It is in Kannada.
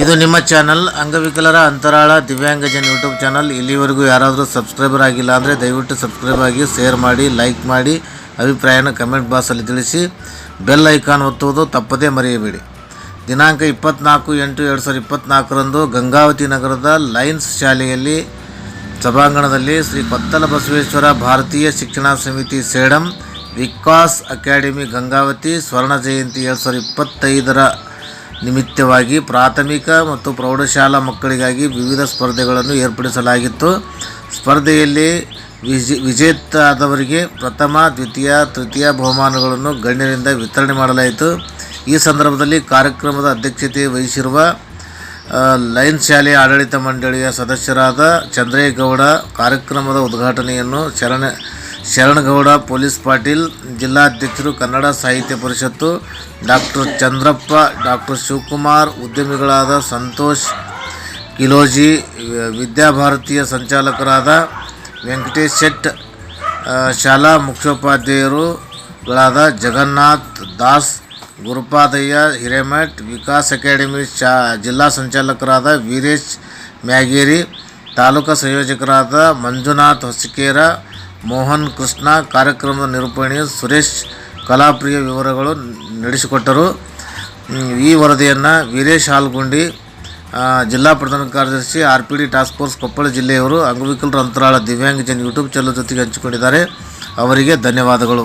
ಇದು ನಿಮ್ಮ ಚಾನಲ್ ಅಂಗವಿಕಲರ ಅಂತರಾಳ ದಿವ್ಯಾಂಗಜನ್ ಯೂಟ್ಯೂಬ್ ಚಾನಲ್ ಇಲ್ಲಿವರೆಗೂ ಯಾರಾದರೂ ಸಬ್ಸ್ಕ್ರೈಬರ್ ಆಗಿಲ್ಲ ಅಂದರೆ ದಯವಿಟ್ಟು ಸಬ್ಸ್ಕ್ರೈಬ್ ಆಗಿ ಶೇರ್ ಮಾಡಿ ಲೈಕ್ ಮಾಡಿ, ಅಭಿಪ್ರಾಯನ ಕಮೆಂಟ್ ಬಾಕ್ಸಲ್ಲಿ ತಿಳಿಸಿ. ಬೆಲ್ ಐಕಾನ್ ಒತ್ತುವುದು ತಪ್ಪದೇ ಮರೆಯಬೇಡಿ. ದಿನಾಂಕ ಇಪ್ಪತ್ನಾಲ್ಕು ಎಂಟು ಎರಡು ಸಾವಿರದ ಇಪ್ಪತ್ನಾಲ್ಕರಂದು ಗಂಗಾವತಿ ನಗರದ ಲೈನ್ಸ್ ಶಾಲೆಯಲ್ಲಿ ಸಭಾಂಗಣದಲ್ಲಿ ಶ್ರೀ ಕೊತ್ತಲ ಬಸವೇಶ್ವರ ಭಾರತೀಯ ಶಿಕ್ಷಣ ಸಮಿತಿ ಸೇಡಂ, ವಿಕಾಸ್ ಅಕಾಡೆಮಿ ಗಂಗಾವತಿ, ಸ್ವರ್ಣ ಜಯಂತಿ ಎರಡು ಸಾವಿರದ ಇಪ್ಪತ್ತೈದರ ನಿಮಿತ್ತವಾಗಿ ಪ್ರಾಥಮಿಕ ಮತ್ತು ಪ್ರೌಢಶಾಲಾ ಮಕ್ಕಳಿಗಾಗಿ ವಿವಿಧ ಸ್ಪರ್ಧೆಗಳನ್ನು ಏರ್ಪಡಿಸಲಾಗಿತ್ತು. ಸ್ಪರ್ಧೆಯಲ್ಲಿ ವಿಜೆ, ವಿಜೇತಾದವರಿಗೆ ಪ್ರಥಮ, ದ್ವಿತೀಯ, ತೃತೀಯ ಬಹುಮಾನಗಳನ್ನು ಗಣ್ಯರಿಂದ ವಿತರಣೆ ಮಾಡಲಾಯಿತು. ಈ ಸಂದರ್ಭದಲ್ಲಿ ಕಾರ್ಯಕ್ರಮದ ಅಧ್ಯಕ್ಷತೆ ವಹಿಸಿರುವ ಲೈನ್ ಶಾಲೆಯ ಆಡಳಿತ ಮಂಡಳಿಯ ಸದಸ್ಯರಾದ ಚಂದ್ರೇಗೌಡ ಕಾರ್ಯಕ್ರಮದ ಉದ್ಘಾಟನೆಯನ್ನು ಶರಣ ಶರಣಗೌಡ, ಪೊಲೀಸ್ ಪಾಟೀಲ್, ಜಿಲ್ಲಾಧ್ಯಕ್ಷರು ಕನ್ನಡ ಸಾಹಿತ್ಯ ಪರಿಷತ್ತು, ಡಾಕ್ಟರ್ ಚಂದ್ರಪ್ಪ, ಡಾಕ್ಟರ್ ಶಿವಕುಮಾರ್, ಉದ್ಯಮಿಗಳಾದ ಸಂತೋಷ್ ಕಿಲೋಜಿ, ವಿದ್ಯಾಭಾರತೀಯ ಸಂಚಾಲಕರಾದ ವೆಂಕಟೇಶ್ ಶೆಟ್ ಶಾಲಾ ಮುಖ್ಯೋಪಾಧ್ಯಾಯರುಗಳಾದ ಜಗನ್ನಾಥ್ ದಾಸ್, ಗುರುಪಾದಯ್ಯ ಹಿರೇಮಠ್, ವಿಕಾಸ್ ಅಕಾಡೆಮಿ ಶಾ, ಜಿಲ್ಲಾ ಸಂಚಾಲಕರಾದ ವೀರೇಶ್ ಮ್ಯಾಗೇರಿ, ತಾಲೂಕಾ ಸಂಯೋಜಕರಾದ ಮಂಜುನಾಥ್ ಹೊಸಕೇರ ಮೋಹನ್ ಕೃಷ್ಣ ಕಾರ್ಯಕ್ರಮದ ನಿರೂಪಣೆ ಸುರೇಶ್ ಕಲಾಪ್ರಿಯ ವಿವರಗಳು ನಡೆಸಿಕೊಟ್ಟರು. ಈ ವರದಿಯನ್ನು ವೀರೇಶ್ ಹಾಲ್ಗುಂಡಿ ಜಿಲ್ಲಾ ಪ್ರಧಾನ ಕಾರ್ಯದರ್ಶಿ R P D task force Koppal ಜಿಲ್ಲೆಯವರು ಅಂಗವಿಕಲರ ಅಂತರಾಳ ದಿವ್ಯಾಂಗಜನ್ ಯೂಟ್ಯೂಬ್ ಚಾನಲ್ ಜೊತೆಗೆ ಹಂಚಿಕೊಂಡಿದ್ದಾರೆ. ಅವರಿಗೆ ಧನ್ಯವಾದಗಳು.